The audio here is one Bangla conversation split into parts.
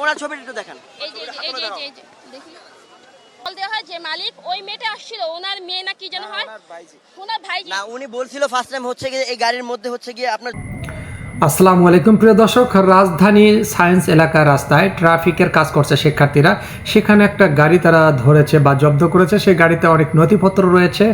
ওনার ছবিটা একটু দেখান। দেওয়া হয় যে মালিক ওই মেয়েটা আসছিল ওনার মেয়ে না কি যেন হয়? ওনার ভাই না উনি বলছিল ফার্স্ট টাইম হচ্ছে গিয়ে এই গাড়ির মধ্যে হচ্ছে গিয়ে আপনার আসসালামু আলাইকুম, প্রিয় দর্শক। রাজধানী সায়েন্স এলাকার রাস্তায় ট্রাফিকের কাজ করছে শিক্ষার্থীরা। সেখানে একটা গাড়ি তারা ধরেছে বা জব্দ করেছে। সেই গাড়িতে অনেক নথিপত্র রয়েছে।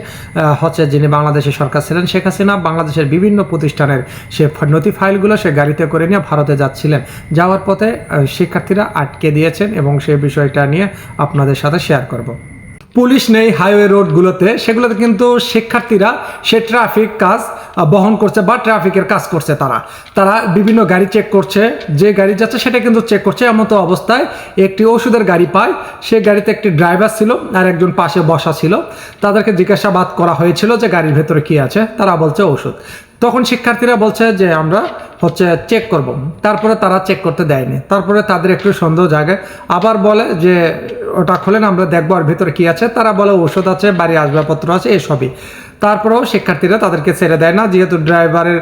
হচ্ছে যিনি বাংলাদেশের সরকার ছিলেন, শেখ হাসিনা, বাংলাদেশের বিভিন্ন প্রতিষ্ঠানের সে নথি ফাইলগুলো সে গাড়িতে করে নিয়ে ভারতে যাচ্ছিলেন। যাওয়ার পথে শিক্ষার্থীরা আটকে দিয়েছেন এবং সেই বিষয়টা নিয়ে আপনাদের সাথে শেয়ার করব। পুলিশ নেই হাইওয়ে রোডগুলোতে, সেগুলোতে কিন্তু শিক্ষার্থীরা সে ট্রাফিক কাজ বহন করছে বা ট্রাফিকের কাজ করছে তারা। তারা বিভিন্ন গাড়ি চেক করছে, যে গাড়ি যাচ্ছে সেটা কিন্তু চেক করছে। এমন তো অবস্থায় একটি ওষুধের গাড়ি পায়, সে গাড়িতে একটি ড্রাইভার ছিল আর একজন পাশে বসা ছিল। তাদেরকে জিজ্ঞাসাবাদ করা হয়েছিল যে গাড়ির ভেতরে কি আছে, তারা বলছে ওষুধ। তখন শিক্ষার্থীরা বলছে যে আমরা হচ্ছে চেক করব। তারপরে তারা চেক করতে দেয়নি। তারপরে তাদের একটু সন্দেহ জাগে। আবার বলে যে, ওটা খোলেন আমরা দেখব আর ভেতরে কি আছে। তারা বলে, ওষুধ আছে, বাড়ি আসবাবপত্র আছে এসবই তারপরেও শিক্ষার্থীরা তাদেরকে ছেড়ে দেয় না। যেহেতু ড্রাইভারের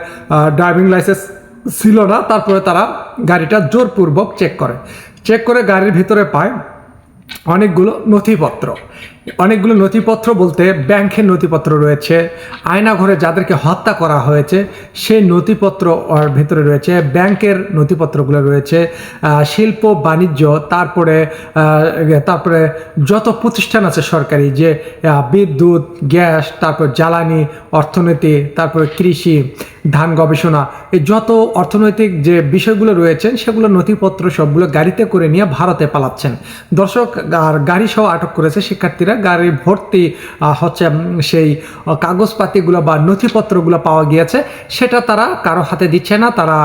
ড্রাইভিং লাইসেন্স ছিল না, তারপরে তারা গাড়িটা জোরপূর্বক চেক করে। চেক করে গাড়ির ভিতরে পায় অনেকগুলো নথিপত্র। অনেকগুলো নথিপত্র বলতে ব্যাংকের নথিপত্র রয়েছে, আয়নাঘরে যাদেরকে হত্যা করা হয়েছে, সেই নথিপত্র ওর ভেতরে রয়েছে, ব্যাংকের নথিপত্রগুলো রয়েছে শিল্প, বাণিজ্য, তারপরে তারপরে যত প্রতিষ্ঠান আছে সরকারি যে বিদ্যুৎ, গ্যাস, তারপর জ্বালানি, অর্থনীতি, তারপরে কৃষি, ধান গবেষণা, এই যত অর্থনৈতিক যে বিষয়গুলো রয়েছে সেগুলো নথিপত্র সবগুলো গাড়িতে করে নিয়ে ভারতে পালাচ্ছেন। দর্শক, আর গাড়ি সহ আটক করেছে শিক্ষার্থীরা গাড়ি ভর্তি হচ্ছে সেই কাগজপাতিগুলো বা নথিপত্রগুলো পাওয়া গিয়েছে। সেটা তারা কারও হাতে দিচ্ছে না, তারা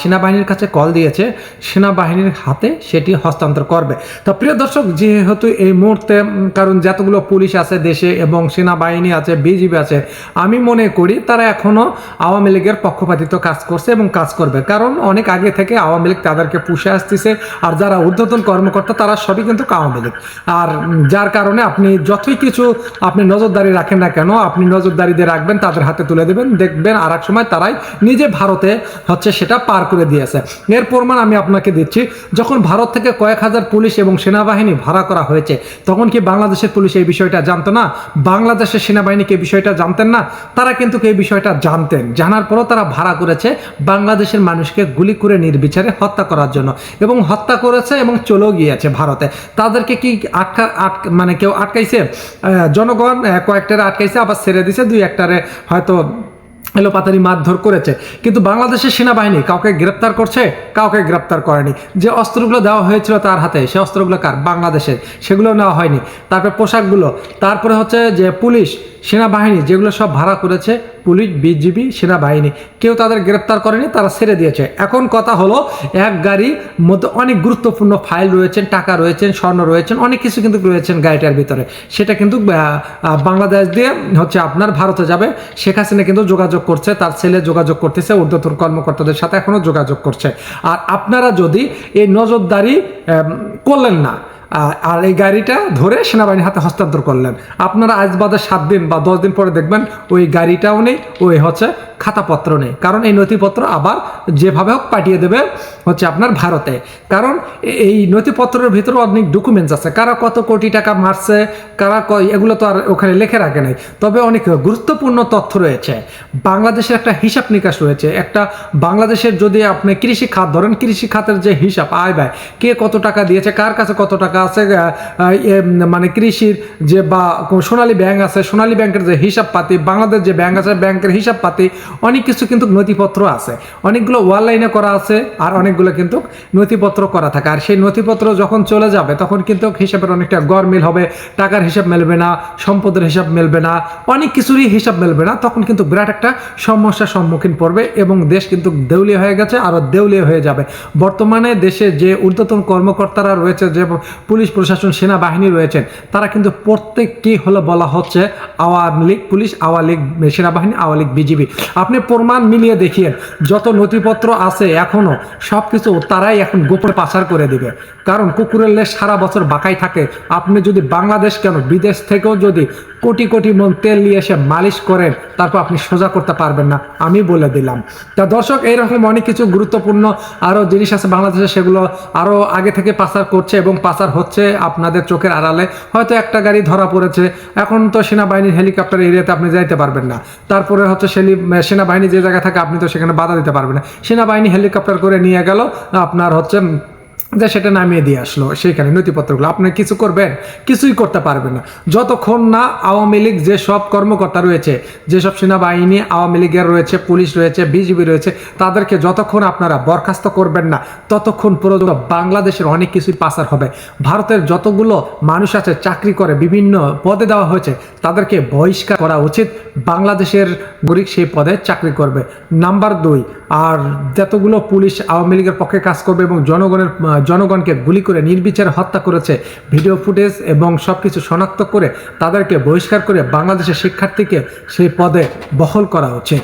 সেনাবাহিনীর কাছে কল দিয়েছে। সেনাবাহিনীর হাতে সেটি হস্তান্তর করবে। তো প্রিয় দর্শক, যেহেতু এই মুহূর্তে কারণ যতগুলো পুলিশ আছে দেশে এবং সেনাবাহিনী আছে, বিজিবি আছে, আমি মনে করি তারা এখনও আওয়ামী লীগের পক্ষপাতিত্ব কাজ করছে এবং কাজ করবে। কারণ অনেক আগে থেকে আওয়ামী লীগ তাদেরকে পুষে আসতেছে, আর যারা ঊর্ধ্বতন কর্মকর্তা তারা সবই কিন্তু আওয়ামী লীগ। আর যার কারণে আপনি যতই কিছু আপনি নজরদারি রাখেন না কেন, আপনি নজরদারি দিয়ে রাখবেন, তাদের হাতে তুলে দেবেন, দেখবেন আর এক সময় তারাই নিজে ভারতে হচ্ছে সেটা পার করে দিয়েছে। এর প্রমাণ আমি আপনাকে দিচ্ছি, যখন ভারত থেকে কয়েক হাজার পুলিশ এবং সেনাবাহিনী ভাড়া করা হয়েছে, তখন কি বাংলাদেশের পুলিশ এই বিষয়টা জানতো না? বাংলাদেশের সেনাবাহিনীকে এই বিষয়টা জানতেন না? তারা কিন্তু এই বিষয়টা জানতেন। জানার পরও তারা ভাড়া করেছে বাংলাদেশের মানুষকে গুলি করে নির্বিচারে হত্যা করার জন্য এবং হত্যা করেছে এবং চলেও গিয়েছে ভারতে। তাদেরকে কি আটকা আট মানে কেউ আটকাইছে? আহ, জনগণ কয়েকটারে আটকাইছে আবার ছেড়ে দিছে দুই একটারে হয়তো এলোপাতারি মারধর করেছে। কিন্তু বাংলাদেশের সেনাবাহিনী কাউকে গ্রেপ্তার করছে, কাউকে গ্রেপ্তার করেনি। যে অস্ত্রগুলো দেওয়া হয়েছিল তার হাতে, সে অস্ত্রগুলো কার? বাংলাদেশের। সেগুলো নেওয়া হয়নি। তারপরে পোশাকগুলো। তারপরে হচ্ছে যে পুলিশ, সেনাবাহিনী, যেগুলো সব ভাড়া করেছে, পুলিশ, বিজিবি, সেনাবাহিনী, কেউ তাদের গ্রেপ্তার করেনি, তারা ছেড়ে দিয়েছে। এখন কথা হলো, এক গাড়ির মধ্যে অনেক গুরুত্বপূর্ণ ফাইল রয়েছেন, টাকা রয়েছেন, স্বর্ণ রয়েছেন, অনেক কিছু কিন্তু রয়েছেন গাড়িটার ভিতরে। সেটা কিন্তু বাংলাদেশ দিয়ে হচ্ছে আপনার ভারতে যাবে। শেখ হাসিনা কিন্তু যোগাযোগ করছে, তার ছেলে যোগাযোগ করতেছে, ঊর্ধ্বতন কর্মকর্তাদের সাথে এখনও যোগাযোগ করছে। আর আপনারা যদি এই নজরদারি করলেন না আর এই গাড়িটা ধরে সেনাবাহিনীর হাতে হস্তান্তর করলেন, আপনারা আজ বাদে সাত দিন বা দশ দিন পরে দেখবেন ওই গাড়িটাও নেই, ওই হচ্ছে খাতাপত্র নেই। কারণ এই নথিপত্র আবার যেভাবে হোক পাঠিয়ে দেবে হচ্ছে আপনার ভারতে। কারণ এই নথিপত্রের ভিতরে অনেক ডকুমেন্টস আছে। কারা কত কোটি টাকা মারছে, কারা এগুলো তো আর ওখানে লেখে রাখে নাই। তবে অনেক গুরুত্বপূর্ণ তথ্য রয়েছে। বাংলাদেশের একটা হিসাব নিকাশ রয়েছে। একটা বাংলাদেশের যদি আপনি কৃষি খাত, ধরেন কৃষি খাতের যে হিসাব, আয় ব্যয়, কে কত টাকা দিয়েছে, কার কাছে কত টাকা আছে মানে কৃষির যে বা সোনালী ব্যাংক আছে, সোনালী ব্যাংকের যে হিসাব পাতি বাংলাদেশ যে ব্যাংক আছে, ব্যাংকের হিসাব পাতি অনেক কিছু কিন্তু নথিপত্র আছে। অনেকগুলো অনলাইনে করা আছে আর অনেকগুলো কিন্তু নথিপত্র করা থাকে। আর সেই নথিপত্র যখন চলে যাবে, তখন কিন্তু হিসাবের অনেকটা গরমিল হবে, টাকার হিসাব মেলবে না, সম্পদের হিসাব মেলবে না, অনেক কিছুরই হিসাব মেলবে না। তখন কিন্তু বিরাট একটা সমস্যার সম্মুখীন পড়বে এবং দেশ কিন্তু দেউলিয়া হয়ে গেছে আরও দেউলিয়া হয়ে যাবে। বর্তমানে দেশে যে ঊর্ধ্বতন কর্মকর্তারা রয়েছে, যে পুলিশ, প্রশাসন, সেনাবাহিনী রয়েছেন, তারা কিন্তু প্রত্যেককেই হলো বলা হচ্ছে আওয়ামী লীগ পুলিশ, আওয়ামী লীগ সেনাবাহিনী, আওয়ামী লীগ বিজিবি। আপনি প্রমাণ মিলিয়ে দেখিয়ে যত নথিপত্র আছে এখনও সব কিছু তারাই এখন গোপনে পাচার করে দিবে। কারণ কুকুরের লেশ সারা বছর বাঁকাই থাকে। আপনি যদি বাংলাদেশ কেন, বিদেশ থেকেও যদি কোটি কোটি মন তেল নিয়ে এসে মালিশ করেন, তারপর আপনি সোজা করতে পারবেন না। আমি বলে দিলাম। তা দর্শক, এইরকম অনেক কিছু গুরুত্বপূর্ণ আরও জিনিস আছে বাংলাদেশে, সেগুলো আরও আগে থেকে পাচার করছে এবং পাচার হচ্ছে আপনাদের চোখের আড়ালে। হয়তো একটা গাড়ি ধরা পড়েছে, এখন তো সেনাবাহিনীর হেলিকপ্টার এরিয়াতে আপনি যাইতে পারবেন না। তারপরে হচ্ছে সেলি- সেনাবাহিনী যে জায়গায় থাকে, আপনি তো সেখানে বাধা দিতে পারবেন না। সেনাবাহিনী হেলিকপ্টার করে নিয়ে গেল, আপনার হচ্ছে যে সেটা নামিয়ে দিয়ে আসলো, সেইখানে নথিপত্রগুলো। আপনি কিছু করবেন, কিছুই করতে পারবেন না। যতক্ষণ না আওয়ামী লীগ যেসব কর্মকর্তা রয়েছে যেসব সেনাবাহিনী, আওয়ামী লীগের রয়েছে, পুলিশ রয়েছে, বিজিবি রয়েছে, তাদেরকে যতক্ষণ আপনারা বরখাস্ত করবেন না, ততক্ষণ পর্যন্ত বাংলাদেশের অনেক কিছুই পাচার হবে। ভারতের যতগুলো মানুষ আছে, চাকরি করে, বিভিন্ন পদে দেওয়া হয়েছে, তাদেরকে বহিষ্কার করা উচিত। বাংলাদেশের গরিব সেই পদে চাকরি করবে। নাম্বার দুই, আর যতগুলো পুলিশ আওয়ামী লীগের পক্ষে কাজ করবে এবং জনগণের জনগণকে গুলি করে নির্বিচারে হত্যা করেছে। ভিডিও ফুটেজ এবং সব কিছু শনাক্ত করে তাদেরকে বহিষ্কার করে বাংলাদেশের শিক্ষার্থীকে সেই পদে বহল করা উচিত